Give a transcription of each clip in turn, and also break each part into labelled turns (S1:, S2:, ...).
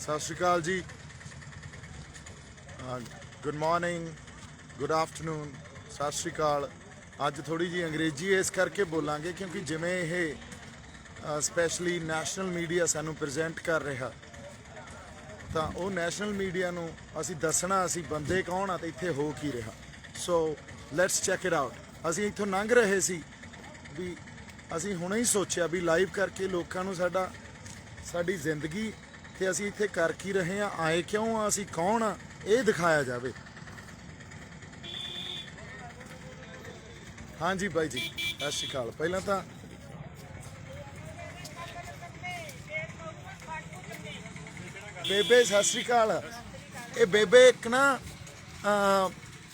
S1: ਸਤਿ ਸ਼੍ਰੀ ਅਕਾਲ ਜੀ। Good morning good afternoon ਸਤਿ ਸ਼੍ਰੀ ਅਕਾਲ। ਅੱਜ ਥੋੜੀ ਜੀ ਅੰਗਰੇਜ਼ੀ ਇਸ ਕਰਕੇ ਬੋਲਾਂਗੇ ਕਿਉਂਕਿ ਜਿਵੇਂ ਇਹ ਸਪੈਸ਼ਲੀ ਨੈਸ਼ਨਲ ਮੀਡੀਆ ਸਾਨੂੰ ਪ੍ਰੈਜ਼ੈਂਟ ਕਰ ਰਿਹਾ। ਤਾਂ ਉਹ ਨੈਸ਼ਨਲ ਮੀਡੀਆ ਨੂੰ ਅਸੀਂ ਦੱਸਣਾ, ਅਸੀਂ ਬੰਦੇ ਕੌਣ ਆ ਤੇ ਇੱਥੇ ਹੋ ਕੀ ਰਿਹਾ। So let's check it out ਅਸੀਂ ਇੱਥੋਂ ਲੰਘ ਰਹੇ ਸੀ ਵੀ ਅਸੀਂ ਹੁਣੇ ਹੀ ਸੋਚਿਆ ਵੀ ਲਾਈਵ ਕਰਕੇ ਲੋਕਾਂ ਨੂੰ ਸਾਡਾ, ਸਾਡੀ ਜ਼ਿੰਦਗੀ ਤੇ ਅਸੀਂ ਇੱਥੇ ਕਰ ਕੀ ਰਹੇ ਆ ਆਏ ਕਿਉਂ ਆ ਅਸੀਂ ਕੌਣ ਆ ਇਹ ਦਿਖਾਇਆ ਜਾਵੇ। ਹਾਂਜੀ ਬਾਈ ਜੀ, ਸਤਿ ਸ਼੍ਰੀ ਅਕਾਲ। ਪਹਿਲਾਂ ਤਾਂ ਬੇਬੇ, ਸਤਿ ਸ਼੍ਰੀ ਅਕਾਲ। ਇਹ ਬੇਬੇ ਇੱਕ ਨਾ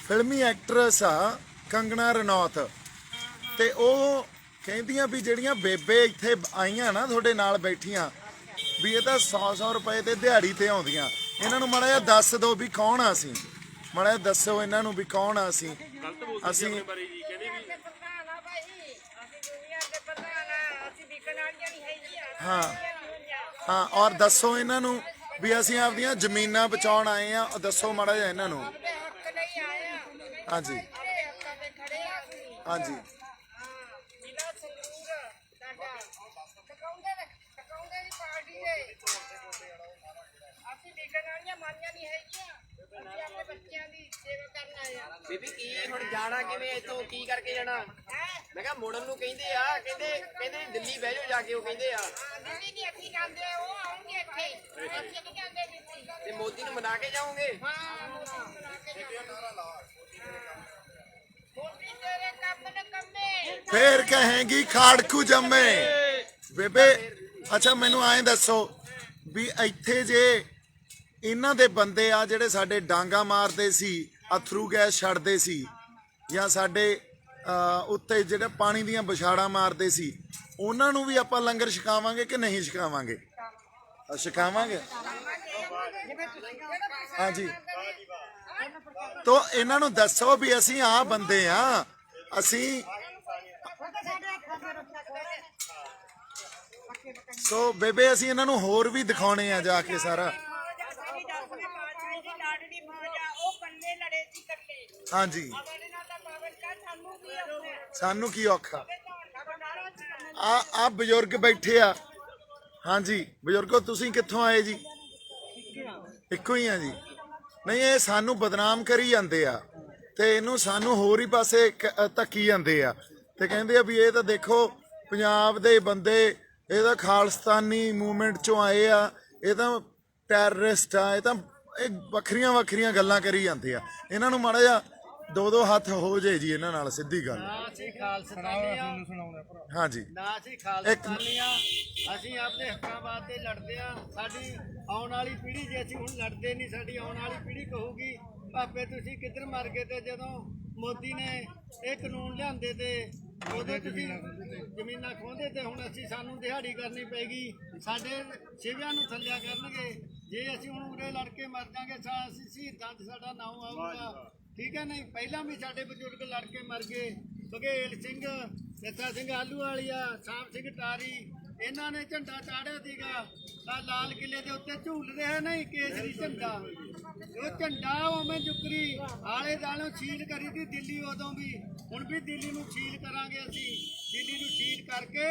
S1: ਫਿਲਮੀ ਐਕਟਰੈਸ ਆ, ਕੰਗਣਾ ਰਣੌਤ। ਤੇ ਉਹ ਕਹਿੰਦੀਆਂ ਵੀ ਜਿਹੜੀਆਂ ਬੇਬੇ ਇੱਥੇ ਆਈਆਂ ਨਾ, ਤੁਹਾਡੇ ਨਾਲ ਬੈਠੀਆਂ ਵੀ ਇਹ ਤਾਂ 100-100 ਰੁਪਏ ਤੇ ਦਿਹਾੜੀ ਤੇ ਆਉਂਦੀਆਂ। ਇਹਨਾਂ ਨੂੰ ਮਾੜਾ ਜਿਹਾ ਦੱਸ ਦਿਓ ਵੀ ਕੌਣ ਆ ਅਸੀਂ। ਮਾੜਾ ਜਿਹਾ ਦੱਸੋ ਇਹਨਾਂ ਨੂੰ ਵੀ ਕੌਣ ਆ ਅਸੀਂ। ਅਸੀਂ
S2: ਦੇ ਪ੍ਰਧਾਨ ਆ ਭਾਈ। ਅਸੀਂ ਦੁਨੀਆ ਦੇ ਪ੍ਰਧਾਨ ਆ। ਅਸੀਂ ਵਿਕਣ ਵਾਲੀਆਂ ਨਹੀਂ ਹੈਗੀਆਂ।
S1: ਹਾਂ।
S2: ਹਾਂ
S1: ਔਰ ਦੱਸੋ ਇਹਨਾਂ ਨੂੰ ਵੀ ਅਸੀਂ ਆਪਦੀਆਂ ਜ਼ਮੀਨਾਂ ਬਚਾਉਣ ਆਏ ਆ। ਦੱਸੋ ਮਾੜਾ ਜਿਹਾ ਇਹਨਾਂ ਨੂੰ।
S2: ਆਪਣੇ ਹੱਕ ਲਈ ਆਏ ਆ।
S1: ਹਾਂਜੀ।
S2: ਆਪਣੇ ਹੱਕਾਂ ਤੇ ਖੜੇ ਆ ਅਸੀਂ।
S1: ਹਾਂਜੀ
S2: ਹਾਂ ਜ਼ਿਲ੍ਹਾ ਸੰਗਰੂਰ ਸਾਡਾ ਟਕਾਉਂਦੇ ਨੇ ਟਕਾਉਂਦੇ ਦੀ ਪਾਰਟੀ ਦੇ ਅਸੀਂ ਵਿਕਣ ਵਾਲੀਆਂ ਮਾਨੀਆਂ ਨਹੀਂ ਹੈਗੀਆਂ ਅਸੀਂ ਆਪਣੇ ਬੱਚਿਆਂ ਦੀ ਸੇਵਾ ਕਰਨ ਆਏ ਆ।
S3: ਬੀਬੀ ਕੀ ਹੁਣ ਜਾਣਾ ਕਿਵੇਂ ਇੱਥੋਂ ਕੀ ਕਰਕੇ ਜਾਣਾ? ਮੈਂ ਕਿਹਾ ਮੁੜਨ ਨੂੰ ਕਹਿੰਦੇ ਆ ਕਹਿੰਦੇ ਕਹਿੰਦੇ ਦਿੱਲੀ ਬਹਿ ਜਾਓ ਜਾ ਕੇ ਉਹ ਕਹਿੰਦੇ ਆ।
S2: ਹਾਂ, ਦਿੱਲੀ ਨਹੀਂ ਅਸੀਂ ਜਾਂਦੇ ਉਹ ਆਉਣਗੇ ਇੱਥੇ। ਅਸੀਂ ਨਹੀਂ ਜਾਂਦੇ ਦਿੱਲੀ।
S3: ਤੇ ਮੋਦੀ ਨੂੰ ਮਨਾ ਕੇ ਜਾਓਗੇ?
S2: ਹਾਂ ਮੋਦੀ ਤੇਰੇ ਕੰਮ ਨੇ ਕੰਮੇ।
S1: ਫੇਰ ਕਹੇਗੀ ਖਾੜਕੂ ਜੰਮੇ। ਬੇਬੇ ਅੱਛਾ ਮੈਨੂੰ ਐਂ ਦੱਸੋ ਵੀ ਇੱਥੇ ਜੇ ਇਹਨਾਂ ਦੇ ਬੰਦੇ ਆ ਜਿਹੜੇ ਸਾਡੇ ਡਾਂਗਾ ਮਾਰਦੇ ਸੀ, ਅਥਰੂ ਗੈਸ ਛੱਡਦੇ ਸੀ, ਜਾਂ ਸਾਡੇ ਉੱਤੇ ਜਿਹੜੇ ਪਾਣੀ ਦੀਆਂ ਵਿਛਾੜਾਂ ਮਾਰਦੇ ਸੀ, ਉਹਨਾਂ ਨੂੰ ਵੀ ਆਪਾਂ ਲੰਗਰ ਛਕਾਵਾਂਗੇ ਕਿ ਨਹੀਂ ਛਕਾਵਾਂਗੇ? ਛਕਾਵਾਂਗੇ? ਹਾਂਜੀ। ਤੋ ਇਹਨਾਂ ਨੂੰ ਦੱਸੋ ਵੀ ਅਸੀਂ ਆ ਬੰਦੇ ਆ, ਅਸੀਂ ਸੋ ਬੇਬੇ, ਅਸੀਂ ਇਹਨਾਂ ਨੂੰ ਹੋਰ ਵੀ ਦਿਖਾਉਣੇ ਆ ਜਾ ਕੇ ਸਾਰਾ।
S2: ਲਾਡਲੀ ਆ ਉਹ ਲੜੇ ਸੀ
S1: ਹਾਂਜੀ।
S2: ਕਾ ਸਾਨੂੰ ਕੀ ਔਖਾ
S1: ਸਾਨੂੰ ਕੀ ਆ ਆ ਬਜ਼ੁਰਗ ਬੈਠੇ ਆ। ਹਾਂਜੀ ਬਜ਼ੁਰਗੋ ਤੁਸੀਂ ਕਿੱਥੋਂ ਆਏ ਜੀ? ਇੱਕੋ ਹੀ ਆ ਜੀ। ਨਹੀਂ ਇਹ ਸਾਨੂੰ ਬਦਨਾਮ ਕਰੀ ਜਾਂਦੇ ਆ ਤੇ ਇਹਨੂੰ ਸਾਨੂੰ ਹੋਰ ਹੀ ਪਾਸੇ ਕ- ਅ, ਧੱਕੀ ਜਾਂਦੇ ਆ ਤੇ ਕਹਿੰਦੇ ਆ ਵੀ ਇਹ ਤਾਂ ਦੇਖੋ ਪੰਜਾਬ ਦੇ ਬੰਦੇ ਇਹ ਤਾਂ ਖਾਲਸਤਾਨੀ ਮੂਵਮੈਂਟ ਚੋਂ ਆਏ ਆ ਇਹ ਤਾਂ ਟੈਰਰਿਸਟ ਆ ਇਹ ਤਾਂ ਇਹ ਵੱਖਰੀਆਂ ਵੱਖਰੀਆਂ ਗੱਲਾਂ ਕਰੀ ਜਾਂਦੇ ਆ। ਇਹਨਾਂ ਨੂੰ ਮਾੜਾ ਜਿਹਾ ਦੋ ਦੋ ਹੱਥ ਹੋ ਜੇ ਜੀ ਇਹਨਾਂ ਨਾਲ ਸਿੱਧੀ ਗੱਲ।
S3: ਨਾ ਅਸੀਂ ਖਾਲਸਤਾਨੀ ਆ
S1: ਹਾਂਜੀ।
S3: ਨਾ ਅਸੀਂ ਖਾਲਸਤਾਨੀ ਆ ਅਸੀਂ ਆਪਣੇ ਹੱਕਾਂ ਵਾਸਤੇ ਲੜਦੇ ਆ। ਸਾਡੀ ਆਉਣ ਵਾਲੀ ਪੀੜ੍ਹੀ ਜੇ ਅਸੀਂ ਹੁਣ ਲੜਦੇ ਨਹੀਂ ਸਾਡੀ ਆਉਣ ਵਾਲੀ ਪੀੜ੍ਹੀ ਕਹੂਗੀ ਭਾਪੇ ਤੁਸੀਂ ਕਿੱਧਰ ਮਰ ਗਏ ਤੇ ਜਦੋਂ ਮੋਦੀ ਨੇ ਇਹ ਕਾਨੂੰਨ ਲਿਆਂਦੇ ਤੇ ਉਦੋਂ ਤੁਸੀਂ ਜ਼ਮੀਨਾਂ ਖੋਹਦੇ ਤੇ ਹੁਣ ਅਸੀਂ ਸਾਨੂੰ ਦਿਹਾੜੀ ਕਰਨੀ ਪੈਗੀ ਸਾਡੇ ਸਿਵਿਆਂ ਨੂੰ ਥੱਲਿਆ ਕਰਨਗੇ। ਜੇ ਅਸੀਂ ਹੁਣ ਉਰੇ ਲੜ ਕੇ ਮਰ ਜਾਾਂਗੇ ਸਾ ਅਸੀਂ ਸ਼ਹੀਦਾਂ 'ਚ ਸਾਡਾ ਨਾਮ ਆਊਗਾ। ਠੀਕ ਹੈ ਨਹੀਂ? ਪਹਿਲਾਂ ਵੀ ਸਾਡੇ ਬਜ਼ੁਰਗ ਲੜ ਕੇ ਮਰ ਗਏ। ਬਘੇਲ ਸਿੰਘ ਨੱਥਾ ਸਿੰਘ ਆਲੂ ਵਾਲੀਆ ਸਾਮ ਸਿੰਘ ਟਾਰੀ ਇਹਨਾਂ ਨੇ ਝੰਡਾ ਚਾੜਿਆ ਸੀਗਾ। ਆ ਲਾਲ ਕਿਲੇ ਦੇ ਉੱਤੇ ਝੂਲ ਰਿਹਾ ਨਹੀਂ ਕੇਸਰੀ ਝੰਡਾ? ਉਹ ਝੰਡਾ ਉਵੇਂ ਜੁਕਰੀ ਆਲੇ ਦਾਲੋਂ ਛੀਲ ਕਰੀ ਦੀ ਦਿੱਲੀ ਉਦੋਂ ਵੀ। ਹੁਣ ਵੀ ਦਿੱਲੀ ਨੂੰ ਛੀਲ ਕਰਾਂਗੇ ਅਸੀਂ। ਦਿੱਲੀ ਨੂੰ ਛੀਲ ਕਰਕੇ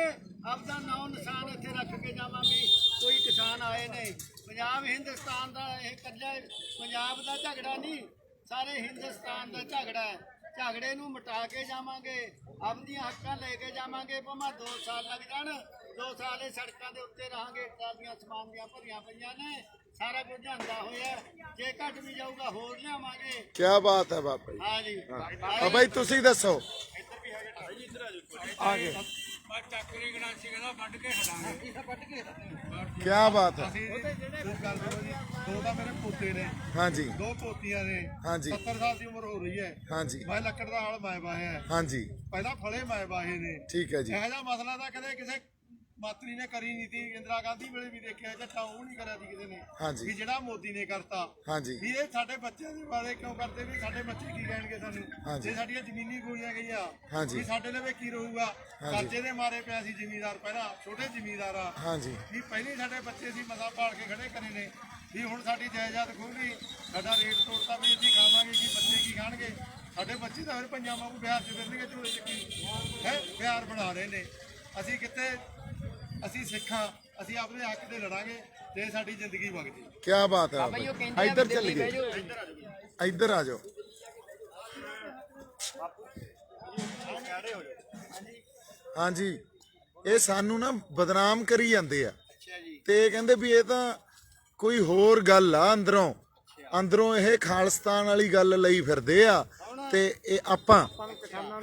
S3: ਆਪਦਾ ਨਾਮ ਨਿਸ਼ਾਨ ਇੱਥੇ ਰੱਖ ਕੇ ਜਾਵਾਂਗੇ ਕੋਈ ਕਿਸਾਨ ਆਏ ਨੇ। ਪੰਜਾਬ ਹਿੰਦੁਸਤਾਨ ਦਾ ਇਹ ਇਕੱਲਾ ਪੰਜਾਬ ਦਾ ਝਗੜਾ ਨਹੀਂ ਸਾਰੇ ਹਿੰਦੁਸਤਾਨ ਦਾ ਝਗੜਾ ਹੈ। ਝਗੜੇ ਨੂੰ ਮਿਟਾ ਕੇ ਜਾਵਾਂਗੇ ਆਪਦੀਆਂ ਹੱਕਾਂ ਲੈ ਕੇ ਜਾਵਾਂਗੇ ਭਾਵੇਂ 2 ਸਾਲ ਲੱਗ ਜਾਣ 2 ਸਾਲ ਇਹ ਸੜਕਾਂ ਦੇ ਉੱਤੇ ਰਹਾਂਗੇ ਟਰਾਲੀਆਂ ਸਮਾਨ ਦੀਆਂ ਭਰੀਆਂ ਪਈਆਂ ਨੇ ਸਾਰਾ ਕੁਝ ਲਿਆਂਦਾ ਹੋਇਆ। ਜੇ ਘਟ ਵੀ ਜਾਊਗਾ ਹੋਰ ਲਿਆਵਾਂਗੇ।
S1: ਕੀ ਬਾਤ ਹੈ ਬਾਪਾ ਜੀ।
S3: ਹਾਂ। ਜੀ
S1: ਬਾਈ ਤੁਸੀਂ ਦੱਸੋ। ਆ ਗਏ। ਕੀ ਬਾਤ ਹੈ।
S4: ਦੋ ਤਾਂ ਮੇਰੇ ਪੋਤੇ ਨੇ
S1: ਹਾਂਜੀ।
S4: ਦੋ ਪੋਤੀਆਂ ਨੇ
S1: ਹਾਂਜੀ।
S4: 70 ਸਾਲ ਦੀ ਉਮਰ ਹੋ ਰਹੀ ਹੈ
S1: ਹਾਂਜੀ।
S4: ਮੈਂ ਲੱਕੜ ਦਾ ਹਾਲ ਮੈਂ ਹੈ।
S1: ਹਾਂਜੀ।
S4: ਪਹਿਲਾਂ ਫਲੇ ਮੈਂ ਨੇ।
S1: ਠੀਕ ਹੈ ਜੀ।
S4: ਇਹੋ ਜਿਹਾ ਮਸਲਾ ਤਾਂ ਕਦੇ ਕਿਸੇ ਮਾਤਰੀ ਨੇ ਕਰੀ ਨਹੀਂ ਸੀ ਇੰਦਰਾ ਗਾਂਧੀ ਵੇਲੇ ਵੀ ਦੇਖਿਆ ਜੱਟਾ ਉਹ ਨਹੀਂ ਕਰਿਆ ਸੀ ਕਿਸੇ ਨੇ
S1: ਹਾਂਜੀ।
S4: ਵੀ ਜਿਹੜਾ ਮੋਦੀ ਨੇ ਕਰਤਾ।
S1: ਹਾਂਜੀ।
S4: ਵੀ ਇਹ ਸਾਡੇ ਬੱਚਿਆਂ ਦੇ ਬਾਰੇ ਕਿਉਂ ਕਰਦੇ ਵੀ ਸਾਡੇ ਬੱਚੇ ਕੀ ਕਹਿਣਗੇ ਸਾਨੂੰ?
S1: ਹਾਂਜੀ।
S4: ਜੇ ਸਾਡੀਆਂ ਜ਼ਮੀਨੀ ਗੋਲੀਆਂ ਗਈਆਂ।
S1: ਹਾਂਜੀ।
S4: ਵੀ ਸਾਡੇ ਲਈ ਕੀ ਰਹੂਗਾ?
S1: ਹਾਂਜੀ।
S4: ਕਰਜ਼ੇ ਦੇ ਮਾਰੇ ਪਿਆ ਸੀ ਜ਼ਿਮੀਦਾਰ ਪਹਿਲਾਂ ਛੋਟੇ ਜ਼ਿਮੀਦਾਰ ਆ।
S1: ਹਾਂਜੀ।
S4: ਵੀ ਪਹਿਲੇ ਸਾਡੇ ਬੱਚੇ ਸੀ ਮਸਾ ਪਾਲ ਕੇ ਖੜੇ ਕਰੇ ਨੇ। ਵੀ ਹੁਣ ਸਾਡੀ ਜਾਇਦਾਦ ਖੋਹ ਗਈ ਸਾਡਾ ਰੇਟ ਤੋੜਤਾ ਵੀ ਅਸੀਂ ਖਾਵਾਂਗੇ ਕੀ ਬੱਚੇ ਕੀ ਖਾਣਗੇ? ਸਾਡੇ ਬੱਚੇ ਤਾਂ ਫਿਰ ਪੰਜਾਂ ਵਾਂਗੂ ਬਿਹਾਰ ਚ ਫਿਰਨਗੇ ਝੂਲੇ ਚੱਕੀ। ਹੈ ਬਿਹਾਰ ਬਣਾ ਰਹੇ ਨੇ। ਅਸੀਂ ਕਿੱਥੇ ਅਸੀਂ ਸਿੱਖਾਂ ਅਸੀਂ ਆਪਣੇ ਹੱਕ ਤੇ ਲੜਾਂਗੇ ਤੇ ਸਾਡੀ ਜ਼ਿੰਦਗੀ ਵਗ ਜੀ
S1: ਕੀ ਬਾਤ ਹੈ ਬਾਬਾ ਇੱਧਰ ਚੱਲ ਗਏ ਇੱਧਰ ਆ ਜਾਓ। ਹਾਂਜੀ। ਇਹ ਸਾਨੂੰ ਨਾ ਬਦਨਾਮ ਕਰੀ ਜਾਂਦੇ ਆ। ਤੇ ਇਹ ਕਹਿੰਦੇ ਵੀ ਇਹ ਤਾਂ ਕੋਈ ਹੋਰ ਗੱਲ ਆ ਅੰਦਰੋਂ। ਅੰਦਰੋਂ ਇਹ ਖਾਲਸਤਾਨ ਵਾਲੀ ਗੱਲ ਲਈ ਫਿਰਦੇ ਆ। ਤੇ ਇਹ ਆਪਾਂ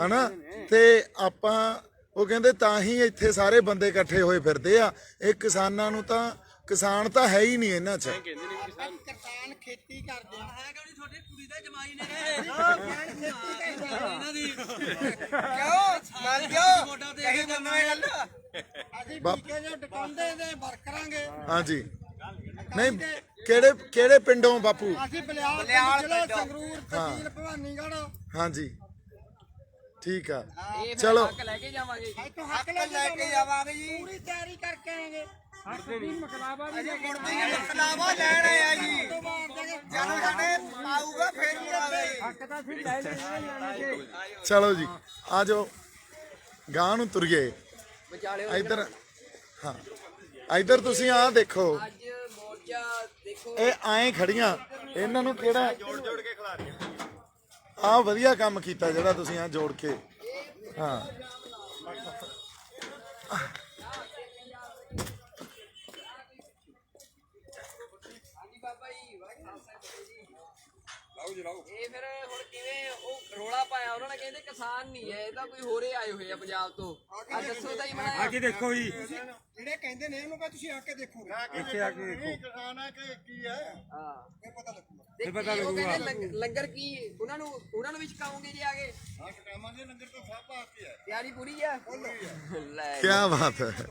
S1: ਹਨਾ? ਤੇ ਆਪਾਂ ਉਹ ਕਹਿੰਦੇ ਤਾਂ ਹੀ ਇੱਥੇ ਸਾਰੇ ਬੰਦੇ ਇਕੱਠੇ ਹੋਏ ਫਿਰਦੇ ਆ। ਇਹ ਕਿਸਾਨਾਂ ਨੂੰ ਤਾਂ ਕਿਸਾਨ ਤਾਂ ਹੈ ਹੀ ਨਹੀਂ ਇਹਨਾਂ 'ਚ।
S5: ਕਿਸਾਨ ਖੇਤੀ ਕਰਦੇ ਆ।
S6: ਹੈ ਕਿਉਂ ਨਹੀਂ? ਤੁਹਾਡੀ ਕੁੜੀ ਦਾ ਜਮਾਈ ਨੇ। ਰਹੇ ਇਹਨਾਂ ਦੀ। ਕਿਉਂ
S7: ਮੰਨ ਜਾਓ।
S6: ਮੋਢਾ ਤੇ
S7: ਕਹੀ ਮੰਨਵੇਂ ਗੱਲ
S5: ਅਸੀਂ
S1: ਬਾ-
S5: ਟੀਕੇ ਦੇ ਟਿਕਾਉਂਦੇ ਦੇ ਵਰਕਰਾਂਗੇ।
S1: ਹਾਂਜੀ। ਨਹੀਂ ਕਿਹੜੇ ਕਿਹੜੇ ਪਿੰਡੋਂ ਬਾਪੂ?
S5: ਅਸੀਂ ਬਲਿਆਲ
S7: ਬਲਿਆਲ
S5: ਜ਼ਿਲ੍ਹਾ
S7: ਪਿੰਡੋਂ।
S5: ਸੰਗਰੂਰ ਤਹਿਸੀਲ ਭਵਾਨੀਗੜ੍ਹ।
S1: ਹਾਂਜੀ। ਠੀਕ ਆ। ਚਲੋ।
S6: ਲੈ ਕੇ ਜਾਵਾਂਗੇ
S5: ਇੱਥੋਂ ਹੱਕ ਲੈ
S7: ਕੇ ਜਾਵਾਂਗੇ। ਜੀ।
S5: ਪੂਰੀ ਤਿਆਰੀ ਕਰਕੇ ਆਏਗੇ।
S7: ਮਕਲਾਵਾ ਲੈਣ ਆਇਆ ਜੀ।
S5: ਤੋਂ ਬਾਅਦ ਜਾ ਕੇ
S7: ਜਦੋਂ ਸਾਡੇ ਆਊਗਾ ਫੇਰ ਮੁੜਾਵੇ
S1: ਚਲੋ ਜੀ ਆ ਜਾਓ। ਗਾਂ ਨੂੰ ਤੁਰੀਏ।
S6: ਵਿਚਾਲਿਓ
S1: ਇੱਧਰ ਹਾਂ। ਇੱਧਰ ਤੁਸੀਂ ਆਹ ਦੇਖੋ।
S6: ਅੱਜ ਮੋਰਚਾ ਦੇਖੋ।
S1: ਇਹ ਐਂ ਖੜੀਆਂ। ਇਹਨਾਂ ਨੂੰ ਕਿਹੜਾ ਜੋੜ ਜੋੜ ਕੇ ਖਿਲਾ ਰਹੀਆਂ ਆ ਵਧੀਆ ਕੰਮ ਕੀਤਾ ਜਿਹੜਾ ਤੁਸੀਂ ਆ ਜੋੜ ਕੇ। ਹਾਂ।
S6: ਬਾਬਾ ਜੀ, ਵਾਹਿਗੁਰੂ ਸਾਹਿਬ ਜੀ ਲਾਓ ਜੀ। ਲਾਓ ਇਹ ਫਿਰ ਕਹਿੰਦੇ ਕਿਸਾਨ ਨਹੀਂ ਹੈ ਇਹ ਤਾਂ ਕੋਈ ਹੋਰੇ ਆਏ ਹੋਏ ਆ ਪੰਜਾਬ ਤੋਂ। ਆ ਦੱਸੋ ਤਾਂ ਜੀ ਮੜਾ
S8: ਦੇਖੋ ਜੀ।
S5: ਜਿਹੜੇ ਕਹਿੰਦੇ ਨੇ ਉਹਨੂੰ ਕਹ ਤੁਸੀਂ ਆ ਕੇ ਦੇਖੋਗੇ
S8: ਇੱਥੇ ਆ ਕੇ ਦੇਖੋ
S4: ਕਿਸਾਨ ਹੈ ਕਿ ਕੀ ਹੈ?
S6: ਹਾਂ।
S5: ਇਹ ਪਤਾ ਲੱਗੂਗਾ।
S6: ਤੇ
S8: ਪਤਾ
S6: ਕੀ
S8: ਲੱਗੂਗਾ।
S6: ਲੰਗਰ ਕੀ ਉਹਨਾਂ ਨੂੰ ਉਹਨਾਂ ਨੂੰ ਵੀ ਛਕਾਉਂਗੇ ਜੀ ਆਗੇ
S4: ਹਾਂ ਕਟਾਵਾਂਗੇ ਲੰਗਰ ਤੋਂ ਸਭ ਭਾਰਤੀ ਹੈ।
S6: ਤਿਆਰੀ ਪੂਰੀ ਆ? ਲੈ
S1: ਕੀ ਬਾਤ ਹੈ।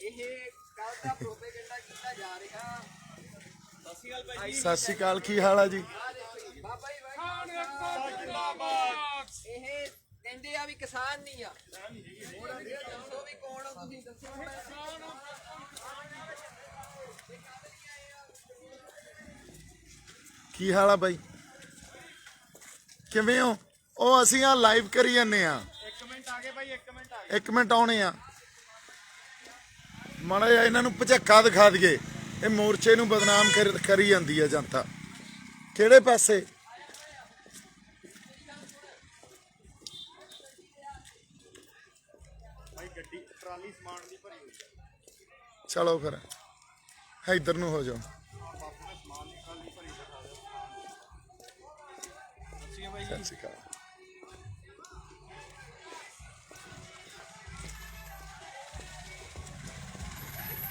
S6: ਇਹ ਕੱਲ ਦਾ ਪ੍ਰੋਪੇਗੈਂਡਾ ਕੀਤਾ ਜਾ ਰਿਹਾ।
S1: ਸਤਿ ਸ਼੍ਰੀ ਅਕਾਲ ਕੀ ਹਾਲ ਆ ਜੀ?
S6: ਆ ਦੇਖੋ ਜੀ, ਬਾਬਾ ਜੀ ਵਾਹਿਗੁਰੂ ਜਿੰਦਾਬਾਦ ਇਹ ਕਹਿੰਦੇ ਆ ਵੀ ਕਿਸਾਨ ਨਹੀਂ ਆ। ਦੱਸੋ ਵੀ ਕੌਣ ਹੋ ਤੁਸੀਂ? ਦੱਸੋ ਹੁਣ।
S1: ਕੀ ਹਾਲ ਆ ਬਾਈ? ਕਿਵੇਂ ਹੋ? ਉਹ ਅਸੀਂ ਆ ਲਾਈਵ ਕਰੀ ਜਾਂਦੇ ਆ।
S4: ਇੱਕ ਮਿੰਟ ਆ ਗਏ ਭਾਈ ਇੱਕ ਮਿੰਟ ਆ
S1: ਇੱਕ ਮਿੰਟ ਆਉਣੇ ਆ। ਮਾੜਾ ਜਿਹਾ ਇਹਨਾਂ ਨੂੰ ਭਚੱਕਾ ਦਿਖਾ ਦਈਏ। ਇਹ ਮੋਰਚੇ ਨੂੰ ਬਦਨਾਮ ਕਰ- ਜਾਂਦੀ ਹੈ ਜਨਤਾ। ਕਿਹੜੇ ਪਾਸੇ? ਚਲੋ ਫਿਰ ਇੱਧਰ ਨੂੰ ਹੋ ਜਾਓ। ਸਤਿ ਸ਼੍ਰੀ ਅਕਾਲ।